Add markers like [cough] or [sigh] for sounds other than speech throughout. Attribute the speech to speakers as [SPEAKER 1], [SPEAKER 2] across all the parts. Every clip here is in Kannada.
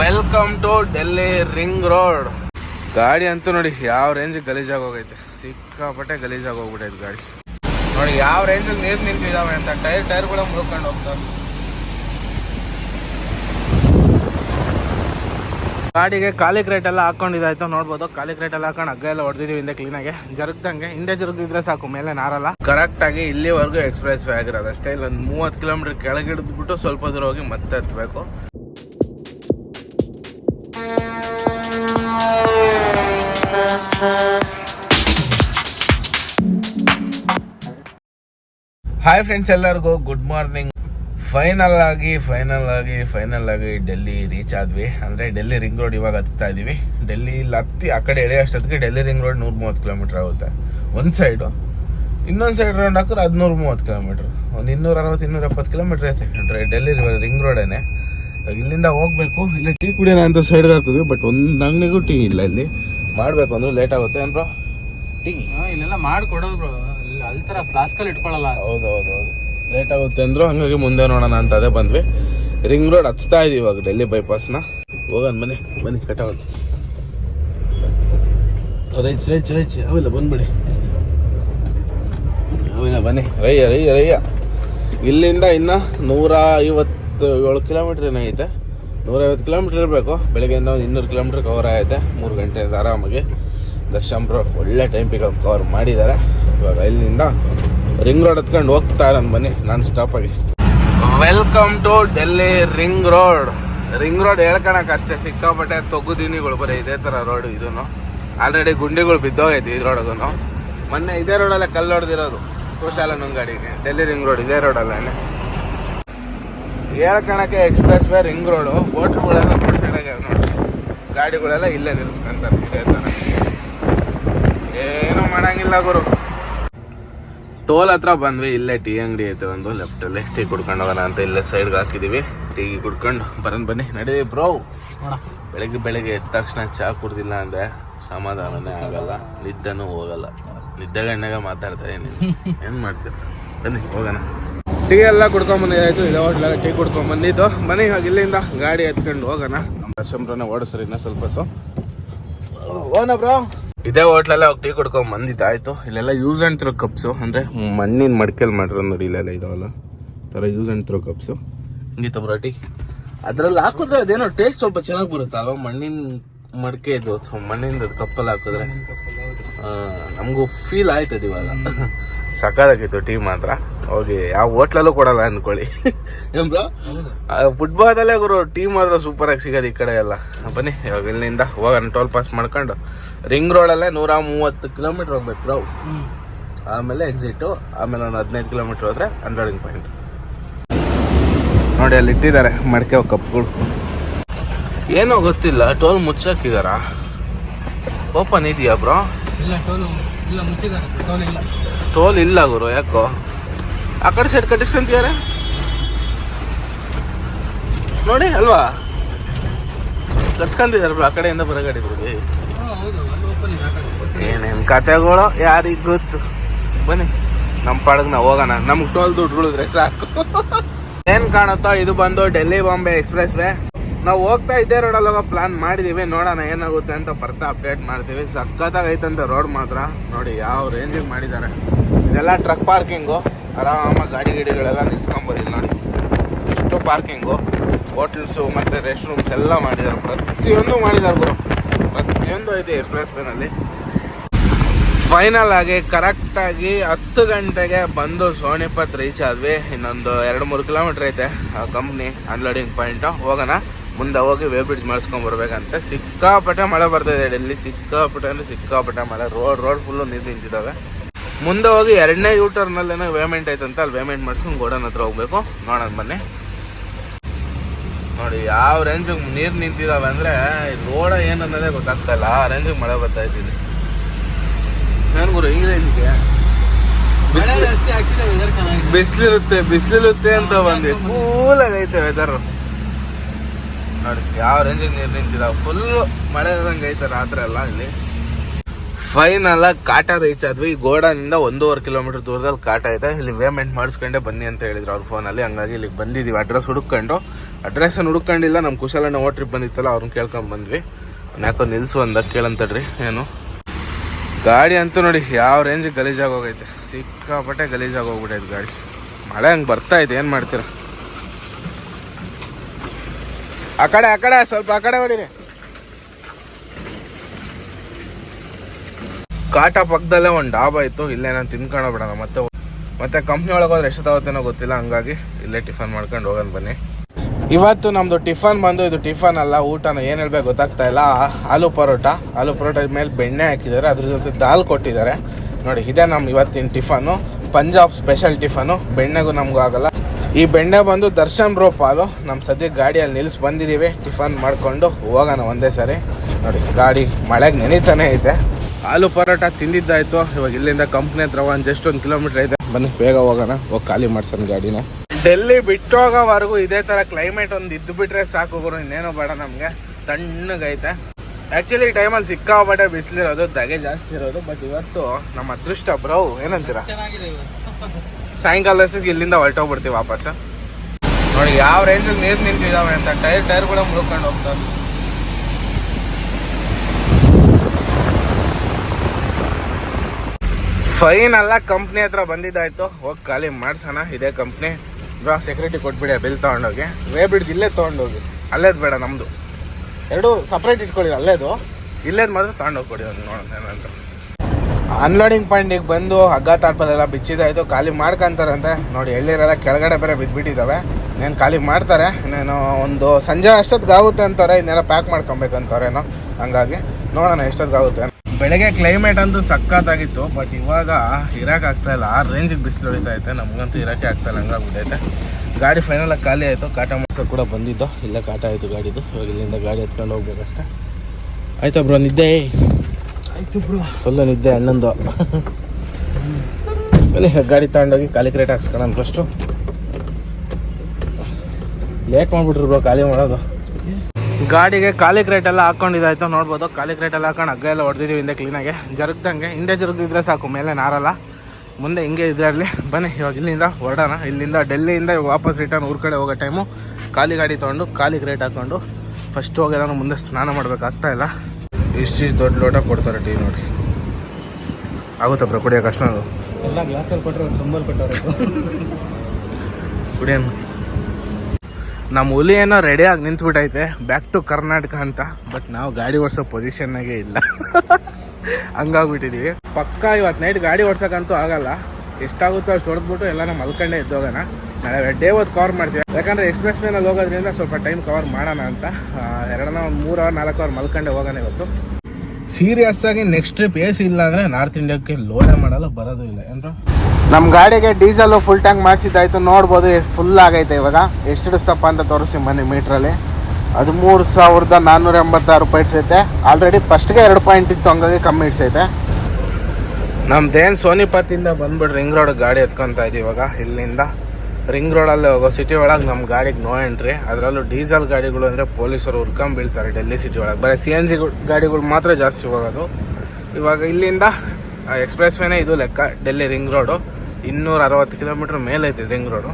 [SPEAKER 1] Welcome to Delhi ring road ಗಾಡಿ ಅಂತೂ ನೋಡಿ ಯಾವ ರೇಂಜ್ ಗಲೀಜಾಗಿ ಹೋಗೈತೆ. ಸಿಕ್ಕಾಪಟ್ಟೆ ಗಲೀಜಾಗಿ ಹೋಗ್ಬಿಟ್ಟೈತೆ ಗಾಡಿ. ನೋಡಿ ಯಾವ ರೇಂಜಲ್ಲಿ ನೀರು ನಿಂತಿದ್ದಾವೆ ಅಂತ ಟೈರ್ ಟೈರ್ಗಳು ಮುಳ್ಕೊಂಡು ಹೋಗ್ತಾವೆ. ಗಾಡಿಗೆ ಖಾಲಿ ಕ್ರೇಟ್ ಎಲ್ಲ ಹಾಕೊಂಡಿದ್ದಾಯ್ತು ನೋಡ್ಬೋದು, ಖಾಲಿ ಕ್ರೇಟ್ ಎಲ್ಲ ಹಾಕೊಂಡು ಹಗ್ಗ ಎಲ್ಲ ಹೊಡೆದಿದ್ದೀವಿ ಹಿಂದೆ ಕ್ಲೀನಾಗೆ ಜರುಗ್ದಂಗೆ, ಹಿಂದೆ ಜರುಗ್ದಿದ್ರೆ ಸಾಕು, ಮೇಲೆ ನಾರಲ್ಲ. ಕರೆಕ್ಟ್ ಆಗಿ ಇಲ್ಲಿವರೆಗೂ ಎಕ್ಸ್ಪ್ರೆಸ್ ವೇ ಆಗಿರೋದು. ಅಷ್ಟೇ ಇಲ್ಲ, ಒಂದು ಮೂವತ್ತು ಕಿಲೋಮೀಟರ್ ಕೆಳಗಿಡಿದ್ಬಿಟ್ಟು ಸ್ವಲ್ಪ ದೂರ ಹೋಗಿ ಮತ್ತೆ ಹತ್ಬೇಕು. ಹಾಯ್ ಫ್ರೆಂಡ್ಸ್ ಎಲ್ಲರಿಗೂ ಗುಡ್ ಮಾರ್ನಿಂಗ್ ಫೈನಲ್ ಆಗಿ ಫೈನಲ್ ಆಗಿ ಫೈನಲ್ ಆಗಿ ಡೆಲ್ಲಿ ರೀಚ್ ಆದ್ವಿ. ಅಂದ್ರೆ ಡೆಲ್ಲಿ ರಿಂಗ್ ರೋಡ್ ಇವಾಗ ಹತ್ತಾ ಇದೀವಿ. ಡೆಲ್ಲಿ ಹತ್ತಿ ಆ ಕಡೆ ಎಳೆ ಅಷ್ಟೊತ್ತಿಗೆ ಡೆಲ್ಲಿ ರಿಂಗ್ ರೋಡ್ ನೂರ ಮೂವತ್ತು ಕಿಲೋಮೀಟರ್ ಆಗುತ್ತೆ. ಒಂದು ಸೈಡು ಇನ್ನೊಂದು ಸೈಡ್ ರೌಂಡ್ ಹಾಕಿದ್ರೆ ಹದಿನೂರು ಮೂವತ್ತು ಕಿಲೋಮೀಟರ್ ಒಂದು ಇನ್ನೂರ ಅರವತ್ತು ಇನ್ನೂರ ಎಪ್ಪತ್ತು ಕಿಲೋಮೀಟರ್ ಐತೆ ಡೆಲ್ಲಿ ರಿಂಗ್ ರೋಡೇನೆ ಇಲ್ಲಿಂದ ಹೋಗ್ಬೇಕು. ಇಲ್ಲಿ ಟೀ ಕುಡಿಯೋಣ ಅಂತ ಸೈಡ್ಗೆ ಹಾಕಿದ್ವಿ ಬಟ್ ಒಂದು ಅಂಗಡಿಗೂ ಟೀ ಇಲ್ಲ ಇಲ್ಲಿ. ಮಾಡಬೇಕು ಅಂದ್ರೆ ಲೇಟ್ ಆಗುತ್ತೆ ಏನ್ ಬ್ರೋ ಟೀ.
[SPEAKER 2] ಇಲ್ಲೆಲ್ಲ ಮಾಡ್ಕೊಡೋದು ಬ್ರೋ ಅಲ್ಲಿ ತರ ಫ್ಲಾಸ್ಕ್ ಅಲ್ಲಿ ಇಟ್ಕೊಳಲ್ಲ
[SPEAKER 1] ಹೌದು ಹೌದು ಹೌದು. ಲೇಟ್ ಆಗುತ್ತೆ ಅಂದ್ರು ಹಂಗಾಗಿ ಮುಂದೆ ನೋಡೋಣ ಅಂತ ಅದೇ ಬಂದ್ವಿ. ರಿಂಗ್ ರೋಡ್ ಹಚ್ತಾ ಇದೀವಿ ಇವಾಗ ಡೆಲ್ಲಿ ಬೈಪಾಸ್ನ ಹೋಗೋಣ ಬನ್ನಿ ಬನ್ನಿ ಕಟಾವತ್ತು ರೈಚ್ ರೈಚ್ ರೈಚ್ ಅವಿಲ್ಲ ಬಂದ್ಬಿಡಿ. ಅವಿಲ್ಲ ಬನ್ನಿ. ರಯ್ಯ ರಯ್ಯ ರಯ್ಯ. ಇಲ್ಲಿಂದ ಇನ್ನ ನೂರ ಐವತ್ತು ಏಳು ಕಿಲೋಮೀಟ್ರ್ ಏನೋ ಐತೆ ನೂರೈವತ್ತು ಕಿಲೋಮೀಟ್ರ್ ಇರಬೇಕು. ಬೆಳಗ್ಗೆಯಿಂದ ಒಂದು ಇನ್ನೂರು ಕಿಲೋಮೀಟ್ರ್ ಕವರ್ ಆಗುತ್ತೆ ಮೂರು ಗಂಟೆ ಆರಾಮಾಗಿ ದರ್ಶನ್ ಬ್ರೋ ಒಳ್ಳೆ ಟೈಮ್ ಪಿಕಪ್ ಕವರ್ ಮಾಡಿದ್ದಾರೆ. ಇವಾಗ ಇಲ್ಲಿಂದ ರಿಂಗ್ ರೋಡ್ ಹತ್ಕೊಂಡು ಹೋಗ್ತಾ ಇರೋನು ಬನ್ನಿ. ನಾನು ಸ್ಟಾಪ್ ಆಗಿ. Welcome to Delhi ring road ring road ಹೇಳ್ಕೊಳಕ್ ಅಷ್ಟೇ, ಸಿಕ್ಕಾಪಟ್ಟೆ ತೊಗು ದಿನಿಗಳು ಬರೀ ಇದೇ ಥರ ರೋಡ್ ಇದೂ ಆಲ್ರೆಡಿ ಗುಂಡಿಗಳು ಬಿದ್ದೋಗೈತಿ ಇದ್ರೊಳಗೂ ಮೊನ್ನೆ ಇದೇ ರೋಡಲ್ಲೇ ಕಲ್ಲು ಹೊಡೆದಿರೋದು. ಕುಶಾಲ ಗಾಡಿಗೆ ಡೆಲ್ಲಿ ರಿಂಗ್ ರೋಡ್ ಇದೇ ರೋಡಲ್ಲೇ ಹೇಳ್ಕೊಳಕ್ಕೆ ಎಕ್ಸ್ಪ್ರೆಸ್ ವೇ ರಿಂಗ್ ರೋಡು. ಹೋಟ್ಲುಗಳೆಲ್ಲ ರೋಡ್ ಸೈಡಾಗ ನೋಡಿ. ಗಾಡಿಗಳೆಲ್ಲ ಇಲ್ಲೇ ನಿಲ್ಸ್ಕೊಂತಾರೆ ಇದೇ ಥರ ಏನೂ ಮಾಡಂಗಿಲ್ಲ ಗುರು. ಟೋಲ್ ಹತ್ರ ಬಂದ್ವಿ ಇಲ್ಲೇ ಟೀ ಅಂಗಡಿ ಐತೆ ಒಂದು. ಲೆಫ್ಟ್ ಅಲ್ಲಿ ಟೀ ಕುಡ್ಕೊಂಡು ಹೋಗೋಣ ಅಂತ ಇಲ್ಲೇ ಸೈಡ್ಗೆ ಹಾಕಿದೀವಿ. ಟೀ ಕುಡ್ಕೊಂಡು ಬರೋಣ ಬನ್ನಿ. ನಡೀವಿ ಬ್ರೋ. ಬೆಳಗ್ಗೆ ಬೆಳಗ್ಗೆ ಎದ್ದ ತಕ್ಷಣ ಚಹಾ ಕುಡ್ದಿಲ್ಲ ಅಂದ್ರೆ ಸಮಾಧಾನನೇ ಆಗಲ್ಲ. ನಿದ್ದೆನೂ ಹೋಗಲ್ಲ. ನಿದ್ದೆ ಗಣ್ಣಾಗ ಮಾತಾಡ್ತಾ ಏನು ಏನು ಮಾಡ್ತೀರ? ಬನ್ನಿ ಹೋಗೋಣ. ಟೀ ಎಲ್ಲ ಕುಡ್ಕೊಂಡ್ ಬಂದಿದ್ದಾಯ್ತು ಇಲ್ಲ ಹೋಟ್ಲಲ್ಲ ಟೀ ಕುಡ್ಕೊಂಡ್ ಬಂದಿದ್ದು. ಬನ್ನಿ ಇವಾಗ ಇಲ್ಲಿಂದ ಗಾಡಿ ಎತ್ಕೊಂಡು ಹೋಗೋಣ. ನಮ್ಮ ದರ್ಶನ್ರನ್ನ ಓಡಿಸ್ರಿ ಇನ್ನೂ ಸ್ವಲ್ಪ ಹೊತ್ತು. ಓನ ಬ್ರೋ. ಇದೇ ಹೋಟ್ಲಲ್ಲೇ ಹೋಗಿ ಟೀ ಕುಡ್ಕೊಂಡ್ ಬಂದಿದ್ದಾಯ್ತು ಇಲ್ಲೆಲ್ಲ ಯೂಸ್ ಅಂಡ್ ಥ್ರೋ ಕಪ್ಸು ಅಂದ್ರೆ ಮಣ್ಣಿನ ಮಡ್ಕೆಲ್ ಮಾಡಿರೋ ನೋಡಿ ಇಲ್ಲೆಲ್ಲ ಇದಾವಲ್ಲ ಥರ ಯೂಸ್ ಅಂಡ್ ತ್ರೋ ಕಪ್ಸು ಹಂಗಿತ್ತು ಬ್ರೋ ಟೀ? ಅದರಲ್ಲಿ ಹಾಕಿದ್ರೆ ಅದೇನೋ ಟೇಸ್ಟ್ ಸ್ವಲ್ಪ ಚೆನ್ನಾಗಿ ಬರುತ್ತೆ? ಅಲ್ವಾ? ಮಣ್ಣಿನ ಮಡಿಕೆ ಇದು ಮಣ್ಣಿಂದ ಕಪ್ಪಲ್ಲಿ ಹಾಕಿದ್ರೆ. ನಮಗೂ ಫೀಲ್ ಆಯ್ತದ ಇವಾಗ. ಸಕ್ಕದಾಗಿತ್ತು ಟೀಮ್ ಮಾತ್ರ ಹೋಗಿ, ಯಾವ ಹೋಟ್ಲಲ್ಲೂ ಕೊಡಲ್ಲ ಅಂದ್ಕೊಳ್ಳಿ. ಫುಟ್ಬಾಲಲ್ಲೇ ಗುರು ಟೀಮ್ ಮಾತ್ರ ಸೂಪರ್ ಆಗಿ ಸಿಗೋದು ಈ ಕಡೆ ಎಲ್ಲ. ಬನ್ನಿ, ಇವಾಗ ಇಲ್ಲಿಂದ ಹೋಗೋಣ ಟೋಲ್ ಪಾಸ್ ಮಾಡ್ಕೊಂಡು. ರಿಂಗ್ ರೋಡಲ್ಲೇ ನೂರ ಮೂವತ್ತು ಕಿಲೋಮೀಟರ್ ಹೋಗ್ಬೇಕು ಬ್ರೋ ಆಮೇಲೆ ಎಕ್ಸಿಟು ಆಮೇಲೆ ಒಂದು ಹದಿನೈದು ಕಿಲೋಮೀಟರ್ ಹೋದರೆ ಅನ್ಲೋಡಿಂಗ್ ಪಾಯಿಂಟ್ ನೋಡಿ, ಅಲ್ಲಿ ಇಟ್ಟಿದ್ದಾರೆ ಮಡಿಕೆ ಕಪ್ಗಳು. ಏನೋ ಗೊತ್ತಿಲ್ಲ ಟೋಲ್ ಮುಚ್ಚಾಕಿದಾರ? ಓಪನ್ ಇದೆಯಾ ಬ್ರೋ
[SPEAKER 2] ಇಲ್ಲ ಟೋಲು ಇಲ್ಲ, ಮುಚ್ಚಿದ್ದಾರೆ ಟೋಲ್ ಇಲ್ಲ.
[SPEAKER 1] ಟೋಲ್ ಇಲ್ಲ ಗುರು, ಯಾಕೋ? ಆ ಕಡೆ ಸೈಡ್ ಕಟ್ಟಿಸ್ಕೊಂತಿದ್ದಾರೆ ನೋಡಿ, ಅಲ್ವಾ? ಕಟ್ಸ್ಕೊಂತಿದ್ದಾರೆ ಬ್ರೋ ಆ ಕಡೆಯಿಂದ
[SPEAKER 2] ಬರಗಾಡಿ ಬಿಡಿ.
[SPEAKER 1] ಏನೇನು ಕತೆಗಳು? ಯಾರಿಗೆ ಗೊತ್ತು? ಬನ್ನಿ ನಮ್ಮ ಪಾಡಗ್ ನಾವು ಹೋಗೋಣ. ನಮ್ಗೆ ಟೋಲ್ ದುಡ್ಡು ಉಳಿದ್ರೆ ಸಾಕು. ಏನು ಕಾಣುತ್ತೋ, ಇದು ಬಂದು ಡೆಲ್ಲಿ ಬಾಂಬೆ ಎಕ್ಸ್ಪ್ರೆಸ್ ವೇ ನಾವು ಹೋಗ್ತಾ ಇದ್ದೇ ರೋಡಲ್ಲಿ ಹೋಗೋ ಪ್ಲಾನ್ ಮಾಡಿದ್ದೀವಿ ನೋಡೋಣ ಏನಾಗುತ್ತೆ ಅಂತ ಬರ್ತಾ ಅಪ್ಡೇಟ್ ಮಾಡ್ತೀವಿ. ಸಖತ್ತಾಗಿ ಐತಂತೆ ರೋಡ್ ಮಾತ್ರ. ನೋಡಿ, ಯಾವ ರೇಂಜಿಗೆ ಮಾಡಿದ್ದಾರೆ. ಇದೆಲ್ಲ ಟ್ರಕ್ ಪಾರ್ಕಿಂಗು ಆರಾಮಾಗಿ ಗಾಡಿ ಗಿಡಿಗಳೆಲ್ಲ ನಿಲ್ಸ್ಕೊಂಬೋದು ನೋಡಿ. ಇಷ್ಟು ಪಾರ್ಕಿಂಗು ಹೋಟೆಲ್ಸು ಮತ್ತು ರೆಸ್ಟ್ ರೂಮ್ಸ್ ಎಲ್ಲ ಮಾಡಿದ್ದಾರೆ ಪ್ರತಿಯೊಂದು ಮಾಡಿದ್ದಾರೆ ಗುರು. ಪ್ರತಿಯೊಂದು ಐತೆ ಎಕ್ಸ್ಪ್ರೆಸ್ ವೇನಲ್ಲಿ ಫೈನಲ್ ಆಗಿ ಕರೆಕ್ಟಾಗಿ ಹತ್ತು ಗಂಟೆಗೆ ಬಂದು ಸೋನಿಪತ್ ರೀಚ್ ಆದ್ವಿ. ಇನ್ನೊಂದು ಎರಡು ಮೂರು ಕಿಲೋಮೀಟ್ರ್ ಐತೆ. ಆ ಕಂಪ್ನಿ ಅನ್ಲೋಡಿಂಗ್ ಪಾಯಿಂಟು ಹೋಗೋಣ. ಮುಂದೆ ಹೋಗಿ ವೇ ಬ್ರಿಡ್ಜ್ ಮಾಡಿಸ್ಕೊಂಬರ್ಬೇಕಂತೆ ಸಿಕ್ಕಾಪಟ್ಟೆ ಮಳೆ ಬರ್ತಾಯಿದೆ ಡೆಲ್ಲಿ ಸಿಕ್ಕಾಪಟ್ಟೆ ಅಂದರೆ ಸಿಕ್ಕಾಪಟ್ಟೆ ಮಳೆ. ರೋಡ್ ರೋಡ್ ಫುಲ್ಲು ನೀರು ನಿಂತಿದ್ದಾವೆ. ಮುಂದೆ ಹೋಗಿ ಎರಡನೇ ಯೂಟರ್ನಲ್ಲೇನೋ ವೇಮೆಂಟ್ ಐತಂತ ಅಲ್ಲಿ ವೇಮೆಂಟ್ ಮಾಡಿಸ್ಕೊಂಡು ಗೋಡನ್ ಹತ್ರ ಹೋಗ್ಬೇಕು. ನೋಡೋಣ ಬನ್ನಿ. ನೋಡಿ ಯಾವ ರೇಂಜಿಗೆ ನೀರು ನಿಂತಿದಾವೆ ಅಂದರೆ ರೋಡ ಏನು ಅನ್ನೋದೇ ಗೊತ್ತಾಗ್ತಾ ಇಲ್ಲ. ಆ ರೇಂಜಿಗೆ ಮಳೆ ಬರ್ತಾ ಇದ್ದೀನಿ ಏನು ಗುರು ಈ ರೇಂಜ್ಗೆ ಬಿಸಿಲಿರುತ್ತೆ ಬಿಸಿಲಿರುತ್ತೆ ಅಂತ ಬಂದಿ. ಕೂಲಾಗಿ ಐತೆ ವೆದರ್ ನೋಡಿ ಯಾವ ರೇಂಜಿಗೆ ನೀರು ನಿಂತಿದ್ದಾವೆ ಫುಲ್ ಮಳೆ ಇದ್ದಂಗೆ ಐತೆ ರಾತ್ರಿ ಎಲ್ಲ ಇಲ್ಲಿ. ಫೈನಲ್ ಕಾಟ ರೀಚ್ ಆದ್ವಿ. ಗೋಡನಿಂದ ಒಂದೂವರೆ ಕಿಲೋಮೀಟರ್ ದೂರದಲ್ಲಿ ಕಾಟ ಇದೆ. ಇಲ್ಲಿ ಪೇಮೆಂಟ್ ಮಾಡಿಸ್ಕೊಂಡೆ ಬನ್ನಿ ಅಂತ ಹೇಳಿದ್ರು ಅವ್ರ ಫೋನಲ್ಲಿ ಹಂಗಾಗಿ ಇಲ್ಲಿಗೆ ಬಂದಿದ್ದೀವಿ ಅಡ್ರೆಸ್ ಹುಡುಕೊಂಡು ಅಡ್ರೆಸ್ಸನ್ನು ಹುಡುಕೊಂಡಿಲ್ಲ ನಮ್ಮ ಕುಶಲಣ್ಣ ಓ ಟ್ರಿಪ್ ಬಂದಿತ್ತಲ್ಲ, ಅವ್ರನ್ನ ಕೇಳ್ಕೊಂಡ್ ಬಂದ್ವಿ. ಯಾಕೋ ನಿಲ್ಸು ಅಂದ, ಕೇಳಂತಡ್ರಿ. ಏನು? ಗಾಡಿ ಅಂತೂ ನೋಡಿ ಯಾವ ರೇಂಜ್ ಗಲೀಜಾಗಿ ಹೋಗೈತೆ. ಸಿಕ್ಕಾಪಟ್ಟೆ ಗಲೀಜಾಗಿ ಹೋಗ್ಬಿಟ್ಟೈತೆ ಗಾಡಿ. ಮಳೆ ಹಂಗೆ ಬರ್ತಾ ಇದೆ. ಏನು ಮಾಡ್ತೀರ? ಆ ಕಡೆ ಆ ಕಡೆ, ಸ್ವಲ್ಪ ಆ ಕಡೆ ಹೊಡೀರಿ. ಕಾಟ ಪಕ್ಕದಲ್ಲೇ ಒಂದು ಡಾಬಾ ಇತ್ತು, ಇಲ್ಲೇ ನಾನು ತಿನ್ಕೊಂಡು ಬಿಡೋಣ, ಮತ್ತೆ ಮತ್ತೆ ಕಂಪ್ನಿ ಒಳಗೆ ಹೋದ್ರೆ ಎಷ್ಟು ತಗೋತೇನೋ ಗೊತ್ತಿಲ್ಲ, ಹಂಗಾಗಿ ಇಲ್ಲೇ ಟಿಫನ್ ಮಾಡ್ಕೊಂಡು ಹೋಗೋಣ ಬನ್ನಿ. ಇವತ್ತು ನಮ್ಮದು ಟಿಫನ್ ಬಂದು, ಇದು ಟಿಫನ್ ಅಲ್ಲ, ಊಟನ ಏನು ಹೇಳ್ಬೇಕು ಗೊತ್ತಾಗ್ತಾ ಇಲ್ಲ. ಆಲೂ ಪರೋಟ ಆಲೂ ಪರೋಟ ಮೇಲೆ ಬೆಣ್ಣೆ ಹಾಕಿದ್ದಾರೆ, ಅದ್ರ ಜೊತೆ ದಾಲ್ ಕೊಟ್ಟಿದ್ದಾರೆ. ನೋಡಿ, ಇದೇ ನಮ್ಮ ಇವತ್ತಿನ ಟಿಫನು ಪಂಜಾಬ್ ಸ್ಪೆಷಲ್ ಟಿಫನು ಬೆಣ್ಣೆಗೂ ನಮಗೂ ಆಗಲ್ಲ. ಈ ಬೆಣ್ಣೆ ಬಂದು ದರ್ಶನ್ ರೋ ಪಾಲು ನಮ್ಮ ಸದ್ಯಕ್ಕೆ ಗಾಡಿಯಲ್ಲಿ ನಿಲ್ಲಿಸಿ ಬಂದಿದ್ದೀವಿ ಟಿಫನ್ ಮಾಡಿಕೊಂಡು ಹೋಗೋಣ ಒಂದೇ ಸಾರಿ. ನೋಡಿ, ಗಾಡಿ ಮಳೆಗೆ ನೆನೀತಾನೆ ಐತೆ. ಆಲೂ ಪರೋಟ ತಿಂದಿದ್ದಾಯ್ತು. ಇವಾಗ ಇಲ್ಲಿಂದ ಕಂಪ್ನಿ ಹತ್ರ ಒಂದು ಜಸ್ಟ್ ಒಂದು ಕಿಲೋಮೀಟರ್ ಐತೆ ಬನ್ನಿ, ಬೇಗ ಹೋಗೋಣ. ಹೋಗಿ ಖಾಲಿ ಮಾಡ್ಸೋಣ ಗಾಡಿನ. ಡೆಲ್ಲಿ ಬಿಟ್ಟು ಹೋಗೋವರೆಗೂ ಇದೇ ಥರ ಕ್ಲೈಮೇಟ್ ಒಂದು ಇದ್ದು ಬಿಟ್ರೆ ಸಾಕು ಗುರು, ಇನ್ನೇನು ಬೇಡ ನಮಗೆ. ತಣ್ಣಗೈತೆ. ಆ್ಯಕ್ಚುಲಿ ಈ ಟೈಮಲ್ಲಿ ಸಿಕ್ಕಾಪಟ್ಟೆ ಬಿಸಿಲಿರೋದು ದಗೆ ಜಾಸ್ತಿ ಇರೋದು ಬಟ್ ಇವತ್ತು ನಮ್ಮ ಅದೃಷ್ಟ ಬ್ರೋ ಏನಂತೀರಾ. ಸಾಯಂಕಾಲ ಇಲ್ಲಿಂದ ಹೊರಟೋಗ್ಬಿಡ್ತೀವಿ ವಾಪಸ್ ನೋಡಿ, ಯಾವ ರೇಂಜಲ್ಲಿ ನೀರು ನಿಂತಿದ್ದಾವೆ ಅಂತ, ಟೈರ್ ಟೈರ್ ಕೂಡ ಮುಳ್ಕೊಂಡು ಹೋಗ್ತಾವೆ ಫೈನ್ ಕಂಪ್ನಿ ಹತ್ರ ಬಂದಿದ್ದಾಯ್ತು. ಹೋಗಿ ಖಾಲಿ ಮಾಡ್ಸೋಣ. ಇದೇ ಕಂಪ್ನಿ ಬ್ರಾ ಸೆಕ್ಯೂರಿಟಿ ಕೊಟ್ಬಿಡಿ ಬಿಲ್ ತೊಗೊಂಡೋಗಿ. ವೇ ಬ್ರಿಡ್ಜ್ ಇಲ್ಲೇ ತೊಗೊಂಡೋಗಿ. ಅಲ್ಲೇದು ಬೇಡ ನಮ್ಮದು ಎರಡು ಸಪ್ರೇಟ್ ಇಟ್ಕೊಳ್ಳಿ, ಅಲ್ಲೇದು. ಇಲ್ಲೇದು ಮಾತ್ರ ತೊಗೊಂಡೋಗಿ ಕೊಡಿ ಒಂದು ನೋಡೋಣ ಏನಂತ ಅನ್ಲೋಡಿಂಗ್ ಪಾಯಿಂಟಿಗೆ ಬಂದು ಹಗ್ಗ ತಾಟ್ಪದೆಲ್ಲ ಬಿಚ್ಚಿದಾಯ್ತು ಖಾಲಿ ಮಾಡ್ಕೊಂತಾರಂತೆ. ನೋಡಿ ಎಳ್ಳಿರೆಲ್ಲ ಕೆಳಗಡೆ ಬೇರೆ ಬಿದ್ದುಬಿಟ್ಟಿದ್ದಾವೆ ಇನ್ನೇನು ಖಾಲಿ ಮಾಡ್ತಾರೆ. ಇನ್ನೇನು ಒಂದು ಸಂಜೆ ಅಷ್ಟೊತ್ತಿಗೆ ಆಗುತ್ತೆ ಅಂತಾರೆ. ಇನ್ನೆಲ್ಲ ಪ್ಯಾಕ್ ಮಾಡ್ಕೊಬೇಕಂತಾರೇನೋ ಹಂಗಾಗಿ ನೋಡೋಣ ಎಷ್ಟೊತ್ತಿಗಾಗುತ್ತೆ ಬೆಳಗ್ಗೆ ಕ್ಲೈಮೇಟ್ ಅಂತೂ ಸಖತ್ತಾಗಿತ್ತು ಬಟ್ ಇವಾಗ ಇರಕ್ಕೆ ಆಗ್ತಾ ಇಲ್ಲ. ಆ ರೇಂಜಿಗೆ ಬಿಸಿಲು ಹೊಡಿತಾ ಐತೆ. ನಮಗಂತೂ ಇರೋಕ್ಕೆ ಆಗ್ತಾ ಇಲ್ಲ ಹಂಗಾಗ್ಬಿಟ್ಟೈತೆ. ಗಾಡಿ ಫೈನಲಾಗಿ ಖಾಲಿ ಆಯಿತು. ಕಾಟ ಮಾಡ್ಸೋಕೆ ಕೂಡ ಬಂದಿದ್ದು. ಇಲ್ಲ ಕಾಟ ಆಯಿತು ಗಾಡಿದು. ಇವಾಗ ಇಲ್ಲಿಂದ ಗಾಡಿ ಎತ್ಕೊಂಡು ಹೋಗ್ಬೇಕಷ್ಟೆ. ಆಯ್ತಾ ಬ್ರೋ ನಿದ್ದೆ?
[SPEAKER 2] ಆಯ್ತು ಬ್ರೋ
[SPEAKER 1] ಫುಲ್ಲು ನಿದ್ದೆ ಅಣ್ಣಂದು ಬನ್ನಿ ಗಾಡಿ ತಗೊಂಡೋಗಿ ಖಾಲಿ ಕ್ರೇಟ್ ಹಾಕ್ಸ್ಕೊಳ್ಳೋಣ ಫಸ್ಟು ಲೇಟ್ ಮಾಡ್ಬಿಟ್ರು ಬ್ರೋ ಖಾಲಿ ಮಾಡೋದು. ಗಾಡಿಗೆ ಖಾಲಿ ಕ್ರೇಟ್ ಎಲ್ಲ ಹಾಕೊಂಡಿದ್ದಾಯ್ತು ನೋಡ್ಬೋದು. ಖಾಲಿ ಕ್ರೇಟ್ ಎಲ್ಲ ಹಾಕೊಂಡು ಹಗ್ಗ ಎಲ್ಲ ಹೊಡೆದಿದ್ದೀವಿ ಹಿಂದೆ ಕ್ಲೀನಾಗೆ ಜರುಗ್ದಂಗೆ ಹಿಂದೆ ಜರುಗ್ದಿದ್ರೆ ಸಾಕು ಮೇಲೆ ನಾರಲ್ಲ. ಮುಂದೆ ಹಿಂಗೆ ಇದರಲ್ಲಿ ಬನ್ನಿ ಇವಾಗ ಇಲ್ಲಿಂದ ಹೊರಡೋಣ. ಇಲ್ಲಿಂದ ಡೆಲ್ಲಿಯಿಂದ ಇವಾಗ ವಾಪಸ್ ರಿಟರ್ನ್ ಊರ್ ಕಡೆ ಹೋಗೋ ಟೈಮು ಖಾಲಿ ಗಾಡಿ ತೊಗೊಂಡು ಖಾಲಿ ಕ್ರೇಟ್ ಹಾಕೊಂಡು ಫಸ್ಟ್ ಹೋಗಿ ನಾನು ಮುಂದೆ ಸ್ನಾನ ಮಾಡ್ಬೇಕಾಗ್ತಾ ಇಲ್ಲ. ಇಷ್ಟಿಷ್ಟು ದೊಡ್ಡ ಲೋಟ ಕೊಡ್ತಾರೆ ಟೀ ನೋಡಿ. ಆಗುತ್ತಾ ಬ್ರೋ ಕುಡಿಯೋಕೆ ಅಷ್ಟು
[SPEAKER 2] ಎಲ್ಲ ಗ್ಲಾಸಲ್ಲಿ ಕೊಟ್ಟರೆ ಕೊಟ್ಟವ್ರೆ
[SPEAKER 1] ಕುಡಿಯೋಣ. ನಮ್ಮ ಹುಲಿ ಏನೋ ರೆಡಿಯಾಗಿ ನಿಂತ್ಬಿಟ್ಟೈತೆ ಬ್ಯಾಕ್ ಟು ಕರ್ನಾಟಕ ಅಂತ. ಬಟ್ ನಾವು ಗಾಡಿ ಓಡಿಸೋ ಪೊಸಿಷನ್ನಾಗೆ ಇಲ್ಲ. [laughs] ಹಂಗಾಗ್ಬಿಟ್ಟಿದೀವಿ. ಪಕ್ಕ ಇವತ್ತು ನೈಟ್ ಗಾಡಿ ಓಡ್ಸೋಕ್ಕಂತೂ ಆಗಲ್ಲ. ಎಷ್ಟಾಗುತ್ತೋ ಅಷ್ಟು ಹೊಡೆದ್ಬಿಟ್ಟು ಎಲ್ಲಾನು ಮಲ್ಕೊಂಡೇ ಇದ್ದೋಗೋಣ. ನಾಳೆ ಡೇ ಹೊತ್ತು ಕವರ್ ಮಾಡ್ತೀವಿ. ಯಾಕಂದ್ರೆ ಎಕ್ಸ್ಪ್ರೆಸ್ ವೇನಲ್ಲಿ ಹೋಗೋದ್ರಿಂದ ಸ್ವಲ್ಪ ಟೈಮ್ ಕವರ್ ಮಾಡೋಣ ಅಂತ. ಎರಡನ ಒಂದು ಮೂರು ಅವರ್ ನಾಲ್ಕು ಅವರ್ ಮಲ್ಕೊಂಡೆ ಹೋಗೋಣ ಇವತ್ತು. ಸೀರಿಯಸ್ ಆಗಿ ನೆಕ್ಸ್ಟ್ ಟ್ರಿಪ್ ಏಸಿ ಇಲ್ಲ ಅಂದ್ರೆ ನಾರ್ತ್ ಇಂಡಿಯಾಕ್ಕೆ ಲೋಡೇ ಮಾಡಲ್ಲ ಬರೋದು ಇಲ್ಲ. ಏನ್ರ? ನಮ್ಮ ಗಾಡಿಗೆ ಡೀಸೆಲ್ ಫುಲ್ ಟ್ಯಾಂಕ್ ಮಾಡಿಸಿದ್ದಾಯ್ತು, ನೋಡ್ಬೋದು ಫುಲ್ ಆಗೈತೆ ಇವಾಗ. ಎಷ್ಟು ಹಿಡಿಸ್ತಪ್ಪ ಅಂತ ತೋರಿಸಿ ಮನೆ ಮೀಟ್ರಲ್ಲಿ. ಹದಿಮೂರು ಸಾವಿರದ ನಾನ್ನೂರ ಎಂಬತ್ತಾರು ರೂಪಾಯಿ ಇಡ್ಸೈತೆ ಆಲ್ರೆಡಿ ಫಸ್ಟ್ಗೆ ಎರಡು ಪಾಯಿಂಟ್ ಇತ್ತು, ಹಂಗಾಗಿ ಕಮ್ಮಿ ಇಡ್ಸೈತೆ. ನಮ್ದೇನು ಸೋನಿಪತ್ತಿಂದ ಬಂದ್ಬಿಡ್ರಿ ರಿಂಗ್ ರೋಡ್ ಗಾಡಿ ಎತ್ಕೊಂತ ಇದೀವಿ ಇವಾಗ, ಇಲ್ಲಿಂದ. ರಿಂಗ್ ರೋಡಲ್ಲೇ ಹೋಗೋ ಸಿಟಿ ಒಳಗೆ ನಮ್ಮ ಗಾಡಿಗೆ ನೋ ಎಂಟ್ರಿ ಅದರಲ್ಲೂ ಡೀಸೆಲ್ ಗಾಡಿಗಳು ಅಂದರೆ ಪೊಲೀಸರು ಹುರ್ಕೊಂಡ್ ಬೀಳ್ತಾರೆ ಡೆಲ್ಲಿ ಸಿಟಿ ಒಳಗೆ. ಬರೀ ಸಿ ಎನ್ ಜಿ ಗಾಡಿಗಳು ಮಾತ್ರ ಜಾಸ್ತಿ ಹೋಗೋದು. ಇವಾಗ ಇಲ್ಲಿಂದ ಎಕ್ಸ್ಪ್ರೆಸ್ ವೇನೇ ಇದು ಲೆಕ್ಕ ಡೆಲ್ಲಿ ರಿಂಗ್ ರೋಡು ಇನ್ನೂರ ಅರವತ್ತು ಕಿಲೋಮೀಟ್ರ್ ಮೇಲೈತೆ ರಿಂಗ್ ರೋಡು.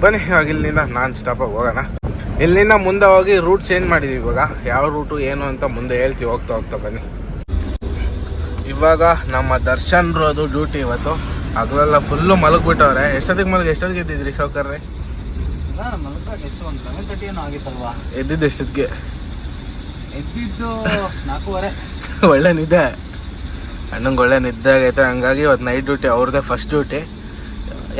[SPEAKER 1] ಬನ್ನಿ ಇವಾಗ ಇಲ್ಲಿಂದ ನಾನ್ ಸ್ಟಾಪಾಗಿ ಹೋಗೋಣ. ಇಲ್ಲಿಂದ ಮುಂದೆ ಹೋಗಿ ರೂಟ್ ಚೇಂಜ್ ಮಾಡಿದೀವಿ ಇವಾಗ. ಯಾವ ರೂಟು ಏನು ಅಂತ ಮುಂದೆ ಹೇಳ್ತೀವಿ ಹೋಗ್ತಾ ಹೋಗ್ತಾ ಬನ್ನಿ. ಇವಾಗ ನಮ್ಮ ದರ್ಶನ್ ರೋದು ಡ್ಯೂಟಿ ಇವತ್ತು. ಹಗಲೆಲ್ಲ ಫುಲ್ಲು ಮಲಗಿಬಿಟ್ಟವ್ರೆ. ಎಷ್ಟೊತ್ತಿಗೆ ಮಲಗಿ ಎಷ್ಟೊತ್ತಿಗೆ ಎದ್ದಿದ್ರಿ
[SPEAKER 2] ಸೌಕರ್ರೆ
[SPEAKER 1] ಎದ್ದಿದ್ದು ಎಷ್ಟೊತ್ತಿಗೆ?
[SPEAKER 2] ಎದ್ದಿದ್ದು ನಾಲ್ಕೂವರೆ. [laughs]
[SPEAKER 1] ಒಳ್ಳೆ ನಿದ್ದೆ. ಅಣ್ಣಂಗೆ ಒಳ್ಳೆ ನಿದ್ದೆ ಆಗೈತೆ. ಹಂಗಾಗಿ ಇವತ್ತು ನೈಟ್ ಡ್ಯೂಟಿ ಅವ್ರದ್ದೇ ಫಸ್ಟ್ ಡ್ಯೂಟಿ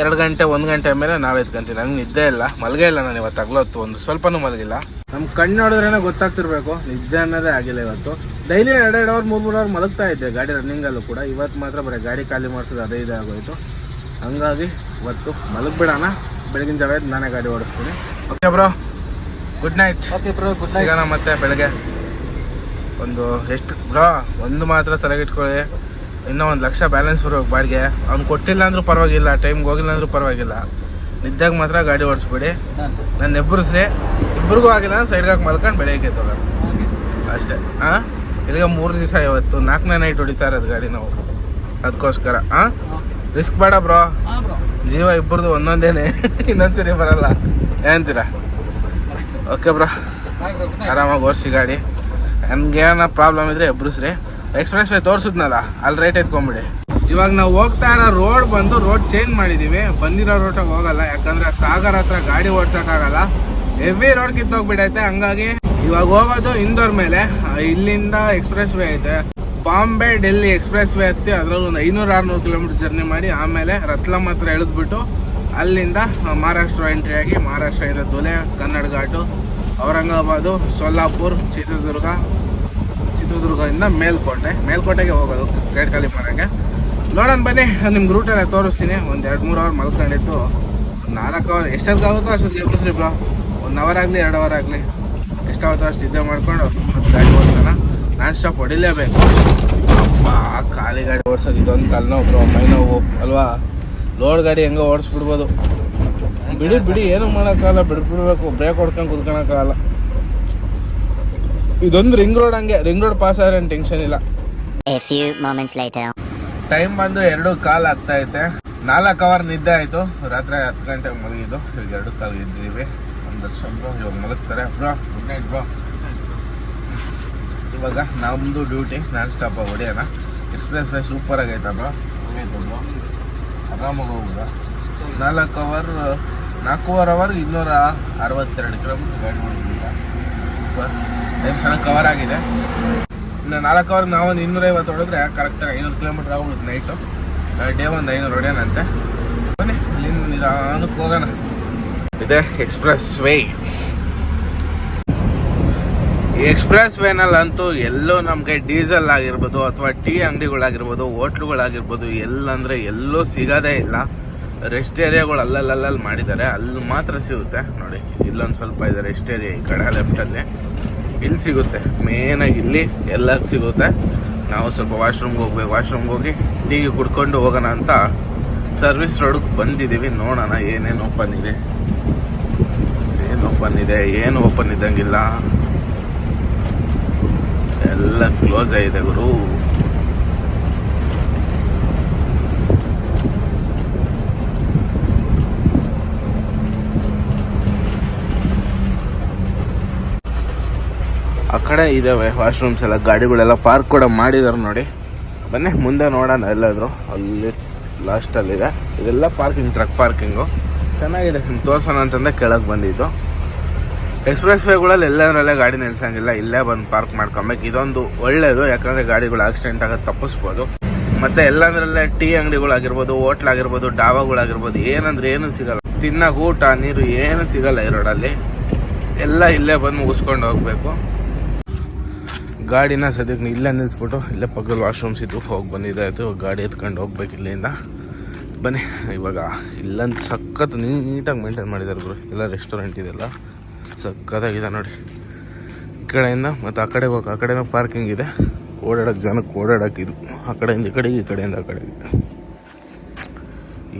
[SPEAKER 1] ಎರಡು ಗಂಟೆ ಒಂದು ಗಂಟೆ ಮೇಲೆ ನಾವು ಎತ್ಕೊಂತೀವಿ. ನಂಗೆ ನಿದ್ದೆ ಇಲ್ಲ. ಮಲಗೇ ಇಲ್ಲ ನಾನು ಇವತ್ತು ಹಗ್ಲೊತ್ತು ಒಂದು. ಸ್ವಲ್ಪನೂ ಮಲಗಿಲ್ಲ. ನಮ್ಮ ಕಣ್ಣು ನೋಡಿದ್ರೇ ಗೊತ್ತಾಗ್ತಿರ್ಬೇಕು. ನಿದ್ದೆ ಅನ್ನೋದೇ ಆಗಿಲ್ಲ ಇವತ್ತು. ಡೈಲಿ ಎರಡೆರಡು ಅವರ್ ಮೂರು ಮೂರು ಅವರ್ ಮಲಗ್ತಾ ಇದ್ದೆ. ಗಾಡಿ ರನ್ನಿಂಗಲ್ಲೂ ಕೂಡ. ಇವತ್ತು ಮಾತ್ರ ಬರೀ ಗಾಡಿ ಖಾಲಿ ಮಾಡಿಸೋದು ಅದೇ ಇದೇ ಆಗೋಯ್ತು. ಹಂಗಾಗಿ ಇವತ್ತು ಮಲಗಿಬಿಡೋಣ. ಬೆಳಗಿನ ಜಾವ ನಾನೇ ಗಾಡಿ ಓಡಿಸ್ತೀನಿ. Okay bro good night
[SPEAKER 2] okay bro good night
[SPEAKER 1] ಸಿಗೋಣ ಮತ್ತೆ ಬೆಳಗ್ಗೆ. ಒಂದು ಎಷ್ಟು ಬ್ರೋ ಒಂದು ಮಾತ್ರ ತಲೆಗಿಟ್ಕೊಳ್ಳಿ ಇನ್ನೂ ಒಂದು ಲಕ್ಷ ಬ್ಯಾಲೆನ್ಸ್ ಬರೋ ಬಾಡಿಗೆ. ಅವ್ನು ಕೊಟ್ಟಿಲ್ಲ ಅಂದರೂ ಪರವಾಗಿಲ್ಲ ಟೈಮ್ಗೆ ಹೋಗಿಲ್ಲ ಅಂದರೂ ಪರವಾಗಿಲ್ಲ. ನಿದ್ದಾಗ ಮಾತ್ರ ಗಾಡಿ ಓಡಿಸ್ಬೇಡಿ. ನನ್ನ ಎಬ್ಬರಿಸ್ರಿ ಇಬ್ಬರಿಗೂ ಆಗಿಲ್ಲ ಸೈಡ್ಗೆ ಹಾಕಿ ಮಲ್ಕೊಂಡು ಬೆಳಗ್ಗೆ ತಗೋಣ ಅಷ್ಟೇ. ಹಾಂ ಇಲ್ಲಿಗೆ ಮೂರು ದಿವಸ ಇವತ್ತು ನಾಲ್ಕನೇ ನೈಟ್ ಹೊಡಿತಾ ಇರೋದು ಗಾಡಿ ನಾವು. ಅದಕ್ಕೋಸ್ಕರ ಹಾಂ ರಿಸ್ಕ್ ಬೇಡ ಬ್ರೋ. ಜೀವ ಇಬ್ಬರದು ಒಂದೊಂದೇನೆ. [laughs] ಇನ್ನೊಂದ್ಸರಿ ಬರಲ್ಲ. ಏನಂತೀರಾ? Okay bro. ಆರಾಮಾಗಿ ಓಡಿಸಿ ಗಾಡಿ. ನನಗೇನ ಪ್ರಾಬ್ಲಮ್ ಇದ್ದರೆ ಎಬ್ರಿಸ್ರಿ. ಎಕ್ಸ್ಪ್ರೆಸ್ ವೇ ತೋರಿಸಿದ್ನಲ್ಲ, ಅಲ್ಲಿ ರೈಟ್ ಎತ್ಕೊಂಬಿಡಿ. ಇವಾಗ ನಾವು ಹೋಗ್ತಾ ಇರೋ ರೋಡ್ ಬಂದು ರೋಡ್ ಚೇಂಜ್ ಮಾಡಿದ್ದೀವಿ ಬಂದಿರೋ ರೋಟಾಗ ಹೋಗಲ್ಲ, ಯಾಕಂದ್ರೆ ಸಾಗರ್ ಹತ್ರ ಗಾಡಿ ಓಡ್ಸೋಕ್ಕಾಗಲ್ಲ. ಹೆವಿ ರೋಡ್ ಕಿತ್ತೋಗ್ಬಿಟ್ಟೈತೆ ಹಂಗಾಗಿ ಇವಾಗ ಹೋಗೋದು ಇಂದೋರ್ ಮೇಲೆ. ಇಲ್ಲಿಂದ ಎಕ್ಸ್ಪ್ರೆಸ್ ವೇ ಐತೆ. ಬಾಂಬೆ ಡೆಲ್ಲಿ ಎಕ್ಸ್ಪ್ರೆಸ್ ವೇ ಹತ್ತಿ ಅದ್ರಲ್ಲಿ ಒಂದು ಐನೂರು ಆರುನೂರು ಕಿಲೋಮೀಟರ್ ಜರ್ನಿ ಮಾಡಿ ಆಮೇಲೆ ರತ್ಲಮ್ ಹತ್ರ ಇಳಿದ್ಬಿಟ್ಟು ಅಲ್ಲಿಂದ ಮಹಾರಾಷ್ಟ್ರ ಎಂಟ್ರಿ ಆಗಿ ಮಹಾರಾಷ್ಟ್ರದಿಂದ ಧುಲೆ, ಕನ್ನಡ ಘಾಟು, ಔರಂಗಾಬಾದು, ಸೊಲ್ಲಾಪುರ್, ಚಿತ್ರದುರ್ಗ ಚಿತ್ರದುರ್ಗದಿಂದ ಮೇಲ್ಕೋಟೆ. ಮೇಲ್ಕೋಟೆಗೆ ಹೋಗೋದು ಗ್ರೇಟ್ ಖಾಲಿ ಮಾಡೋಕ್ಕೆ. ನೋಡೋಣ ಬನ್ನಿ ನಿಮ್ಗೆ ರೂಟೆಲ್ಲ ತೋರಿಸ್ತೀನಿ. ಒಂದು ಎರಡು ಮೂರು ಅವರ್ ಮಲ್ಕೊಂಡಿತ್ತು ನಾಲ್ಕು ಅವರ್ ಎಷ್ಟೊತ್ತಾಗುತ್ತೋ ಅಷ್ಟೊತ್ತು ಎಬ್ಬಿಸ್ರಿ ಬ್ರೋ ಒಂದು ಅವರ್ ಆಗಲಿ, ಎರಡು ಅವರ್ ಆಗಲಿ. ಎಷ್ಟಾಗುತ್ತೋ ಅಷ್ಟು ಇದ್ದೇ ಮಾಡ್ಕೊಂಡು ಮತ್ತು ಗಾಡಿ ಓಡಿಸೋಣ. ನಾನು ಸ್ಟಾಪ್ ಹೊಡಿಲೇಬೇಕು. ಅಪ್ಪ ಖಾಲಿ ಗಾಡಿ ಓಡಿಸೋದು. ಇದೊಂದು ತಲೆನೋವು ಬ್ರೋ ಮೈ ನೋವು, ಅಲ್ವಾ? ಲೋಡ್ ಗಾಡಿ ಹೆಂಗೋ ಓಡಿಸ್ಬಿಡ್ಬೋದು. ಬಿಡಿ ಬಿಡಿ, ಏನು ಮಾಡೋಕ್ಕಾಗಲ್ಲ. ಬಿಡ್ಬಿಡ್ಬೇಕು. ಬ್ರೇಕ್ ಹೊಡ್ಕೊಂಡು ಕುತ್ಕೊಳಕ್ಕಾಗಲ್ಲ. ಇದೊಂದು ರಿಂಗ್ ರೋಡ್ ಹಂಗೆ. ರಿಂಗ್ ರೋಡ್ ಪಾಸ್ ಆದ್ರೆ ಏನು ಟೆನ್ಷನ್ ಇಲ್ಲ.
[SPEAKER 3] A few moments later.
[SPEAKER 1] Time ಬಂದು ಎರಡು ಕಾಲ್ ಆಗ್ತಾ ಐತೆ. ನಾಲ್ಕು ಅವರ್ ನಿದ್ದೆ ಆಯ್ತು. ರಾತ್ರಿ ಹತ್ತು ಗಂಟೆಗೆ ಮಲಗಿದ್ದು ಈಗ ಎರಡು ಕಾಲ್ ಇದ್ದೀವಿ ಒಂದು ಬ್ರೋ ಇವಾಗ ಮಲಗ್ತಾರೆ ಬ್ರೋ ಗುಡ್ ನೈಟ್ ಬ್ರೋ. ಇವಾಗ ನಮ್ದು ಡ್ಯೂಟಿ ನಾನ್ ಸ್ಟಾಪ್ ಹೊಡಿಯೋಣ. ಎಕ್ಸ್ಪ್ರೆಸ್ ವೇ ಸೂಪರ್ ಆಗೈತೆ ಬ್ರೋ? ಆರಾಮಾಗಿ ಹೋಗ್ಬೋದ ನಾಲ್ಕು ಅವರ್ ನಾಲ್ಕೂವರೆ ಅವರ್ ಇನ್ನೂರ ಅರವತ್ತೆರಡು ಕಿಲೋಮೀಟರ್ ಗೈಡ್ ಮಾಡಿದ್ದಿಲ್ಲ ಸೂಪರ್ ಟೈಮ್ ಚೆನ್ನಾಗಿ ಕವರ್ ಆಗಿದೆ. ಇನ್ನು ನಾಲ್ಕು ಅವರ್ ನಾವೊಂದು ಇನ್ನೂರೈವತ್ತು ಹೊಡೆದ್ರೆ ಕರೆಕ್ಟಾಗಿ ಐನೂರು ಕಿಲೋಮೀಟರ್ ಆಗ್ಬಿಡುತ್ತೆ ನೈಟು ಡೇ ಒಂದು ಐನೂರು ಹೊಡೆಯೋಣಂತೆ. ಬನ್ನಿ ಇಲ್ಲಿಂದ ನಿಧಾನಕ್ಕೆ ಹೋಗೋಣ. ಇದೆ ಎಕ್ಸ್ಪ್ರೆಸ್ ವೇ ಎಕ್ಸ್ಪ್ರೆಸ್ ವೇನಲ್ಲಂತೂ ಎಲ್ಲೋ ನಮಗೆ ಡೀಸೆಲ್ ಆಗಿರ್ಬೋದು ಅಥವಾ ಟೀ ಅಂಗಡಿಗಳಾಗಿರ್ಬೋದು, ಹೋಟ್ಲುಗಳಾಗಿರ್ಬೋದು, ಎಲ್ಲಂದರೆ ಎಲ್ಲೂ ಸಿಗೋದೇ ಇಲ್ಲ. ರೆಸ್ಟ್ ಏರಿಯಾಗಳು ಅಲ್ಲಲ್ಲಲ್ಲಿ ಮಾಡಿದ್ದಾರೆ. ಅಲ್ಲಿ ಮಾತ್ರ ಸಿಗುತ್ತೆ. ನೋಡಿ, ಇಲ್ಲೊಂದು ಸ್ವಲ್ಪ ಇದೆ ರೆಸ್ಟ್ ಏರಿಯಾ ಈ ಕಡೆ ಲೆಫ್ಟಲ್ಲಿ ಇಲ್ಲಿ ಸಿಗುತ್ತೆ. ಮೇನಾಗಿ ಇಲ್ಲಿ ಎಲ್ಲ ಸಿಗುತ್ತೆ. ನಾವು ಸ್ವಲ್ಪ ವಾಶ್ರೂಮ್ಗೆ ಹೋಗ್ಬೇಕು. ವಾಶ್ರೂಮ್ಗೆ ಹೋಗಿ ಟೀಗೆ ಕುಡ್ಕೊಂಡು ಹೋಗೋಣ ಅಂತ ಸರ್ವಿಸ್ ರೋಡ್ಗೆ ಬಂದಿದ್ದೀವಿ. ನೋಡೋಣ ಏನೇನು ಓಪನ್ ಇದೆ. ಏನು ಓಪನ್ ಇದೆ? ಏನು ಓಪನ್ ಇದ್ದಂಗಿಲ್ಲ. ಎಲ್ಲ ಕ್ಲೋಸ್ ಆಗಿದೆ ಗುರು. ಆ ಕಡೆ ಇದಾವೆ ವಾಶ್ರೂಮ್ಸ್ ಎಲ್ಲ, ಗಾಡಿಗಳೆಲ್ಲ ಪಾರ್ಕ್ ಕೂಡ ಮಾಡಿದ್ದಾರೆ ನೋಡಿ. ಬನ್ನಿ, ಮುಂದೆ ನೋಡೋಣ ಎಲ್ಲಾದರೂ. ಅಲ್ಲಿ ಲಾಸ್ಟಲ್ಲಿದೆ ಇದೆಲ್ಲ ಪಾರ್ಕಿಂಗ್ ಟ್ರಕ್ ಪಾರ್ಕಿಂಗು ಚೆನ್ನಾಗಿದೆ. ತೋರ್ಸೋಣ ಅಂತಂದ್ರೆ ಕೆಳಗೆ ಬಂದಿದ್ದು. ಎಕ್ಸ್ಪ್ರೆಸ್ ವೇಗಳಲ್ಲಿ ಎಲ್ಲದರಲ್ಲೇ ಗಾಡಿ ನಿಲ್ಸಂಗಿಲ್ಲ. ಇಲ್ಲೇ ಬಂದು ಪಾರ್ಕ್ ಮಾಡ್ಕೊಬೇಕು. ಇದೊಂದು ಒಳ್ಳೆಯದು ಯಾಕಂದ್ರೆ ಗಾಡಿಗಳು ಆಕ್ಸಿಡೆಂಟ್ ಆಗೋದು ತಪ್ಪಿಸ್ಬೋದು. ಮತ್ತೆ ಎಲ್ಲಂದ್ರಲ್ಲೇ ಟೀ ಅಂಗಡಿಗಳಾಗಿರ್ಬೋದು, ಹೋಟ್ಲ್ ಆಗಿರ್ಬೋದು, ಡಾಬಾಗಳಾಗಿರ್ಬೋದು, ಏನಂದ್ರೆ ಏನು ಸಿಗಲ್ಲ. ತಿನ್ನಕ್ಕೆ ಊಟ, ನೀರು ಏನು ಸಿಗಲ್ಲ ಈ ರೋಡಲ್ಲಿ ಎಲ್ಲ ಇಲ್ಲೇ ಬಂದು ಮುಗಿಸ್ಕೊಂಡು ಹೋಗ್ಬೇಕು. ಗಾಡಿನ ಸದ್ಯಕ್ಕೆ ಇಲ್ಲೇ ನಿಲ್ಲಿಸ್ಬಿಟ್ಟು ಇಲ್ಲೇ ಪಕ್ಕದಲ್ಲಿ ವಾಶ್ರೂಮ್ಸ್ ಇತ್ತು ಹೋಗಿ ಬಂದಿದ್ದಾಯಿತು ಗಾಡಿ ಎತ್ಕೊಂಡು ಹೋಗ್ಬೇಕು ಇಲ್ಲಿಂದ. ಬನ್ನಿ, ಇವಾಗ ಇಲ್ಲಂತ ಸಖತ್ ನೀಟಾಗಿ ಮೇಂಟೈನ್ ಮಾಡಿದ್ದಾರೆ ಗುರು. ಎಲ್ಲ ರೆಸ್ಟೋರೆಂಟ್ ಇದೆಲ್ಲ. ಸಖತ್ತಾಗಿದೆ ನೋಡಿ. ಈ ಕಡೆಯಿಂದ ಮತ್ತು ಆ ಕಡೆ ಹೋಗಿ, ಆ ಕಡೆನೂ ಪಾರ್ಕಿಂಗ್ ಇದೆ. ಓಡಾಡೋಕ್ಕೆ ಜನಕ್ಕೆ ಓಡಾಡೋಕೆ ಇದು. ಆ ಕಡೆಯಿಂದ, ಈ ಕಡೆಗೆ, ಈ ಕಡೆಯಿಂದ, ಆ ಕಡೆಗೆ.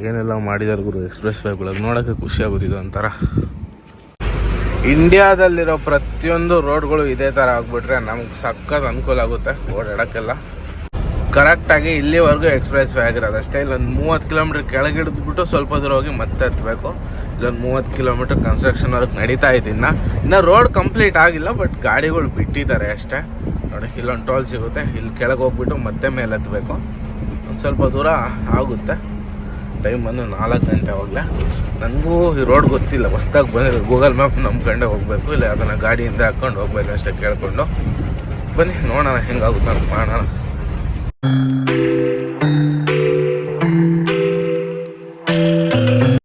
[SPEAKER 1] ಏನೆಲ್ಲ ಮಾಡಿದ್ದಾರೆ ಗುರು ಎಕ್ಸ್ಪ್ರೆಸ್ ವೇಗಳಿಗೆ ನೋಡೋಕ್ಕೆ ಖುಷಿ ಆಗೋದಿದೆ ಒಂಥರ. ಇಂಡಿಯಾದಲ್ಲಿರೋ ಪ್ರತಿಯೊಂದು ರೋಡ್ಗಳು ಇದೇ ಥರ ಆಗಿಬಿಟ್ರೆ ನಮ್ಗೆ ಸಖತ್ ಅನುಕೂಲ ಆಗುತ್ತೆ ಓಡಾಡೋಕ್ಕೆಲ್ಲ. ಕರೆಕ್ಟಾಗಿ ಇಲ್ಲಿವರೆಗೂ ಎಕ್ಸ್ಪ್ರೆಸ್ ವೇ ಆಗಿರೋದು ಅಷ್ಟೇ. ಇಲ್ಲೊಂದು ಮೂವತ್ತು ಕಿಲೋಮೀಟ್ರ್ ಕೆಳಗೆ ಹಿಡಿದ್ಬಿಟ್ಟು ಸ್ವಲ್ಪ ದೂರ ಹೋಗಿ ಮತ್ತೆ ಹತ್ತಬೇಕು ಇಲ್ಲೊಂದು ಮೂವತ್ತು ಕಿಲೋಮೀಟ್ರ್ ಕನ್ಸ್ಟ್ರಕ್ಷನ್ ವರ್ಕ್ ನಡೀತಾ ಇದೆ ಇನ್ನು. ಇನ್ನು ರೋಡ್ ಕಂಪ್ಲೀಟ್ ಆಗಿಲ್ಲ ಬಟ್ ಗಾಡಿಗಳು ಬಿಟ್ಟಿದ್ದಾರೆ ಅಷ್ಟೇ. ನೋಡಿ, ಇಲ್ಲೊಂದು ಟೋಲ್ ಸಿಗುತ್ತೆ. ಇಲ್ಲಿ ಕೆಳಗೆ ಹೋಗ್ಬಿಟ್ಟು ಮತ್ತೆ ಮೇಲೆ ಹತ್ತಬೇಕು ಒಂದು ಸ್ವಲ್ಪ ದೂರ ಆಗುತ್ತೆ. ಟೈಮ್ ಬಂದು ನಾಲ್ಕು ಗಂಟೆ ಆವಾಗಲೇ ನನಗೂ ಈ ರೋಡ್ ಗೊತ್ತಿಲ್ಲ. ಹೊಸ್ದಾಗಿ ಬಂದಿರೋ ಗೂಗಲ್ ಮ್ಯಾಪ್ ನಂಬ್ಕೊಂಡೆ ಹೋಗಬೇಕು, ಇಲ್ಲ ಅದನ್ನು ಗಾಡಿಯಿಂದ ಹಾಕ್ಕೊಂಡು ಹೋಗ್ಬೇಕು ಅಷ್ಟೇ ಕೇಳಿಕೊಂಡು. ಬನ್ನಿ, ನೋಡೋಣ ಹೆಂಗಾಗುತ್ತೆ ಅಂತ ಮಾಡೋಣ.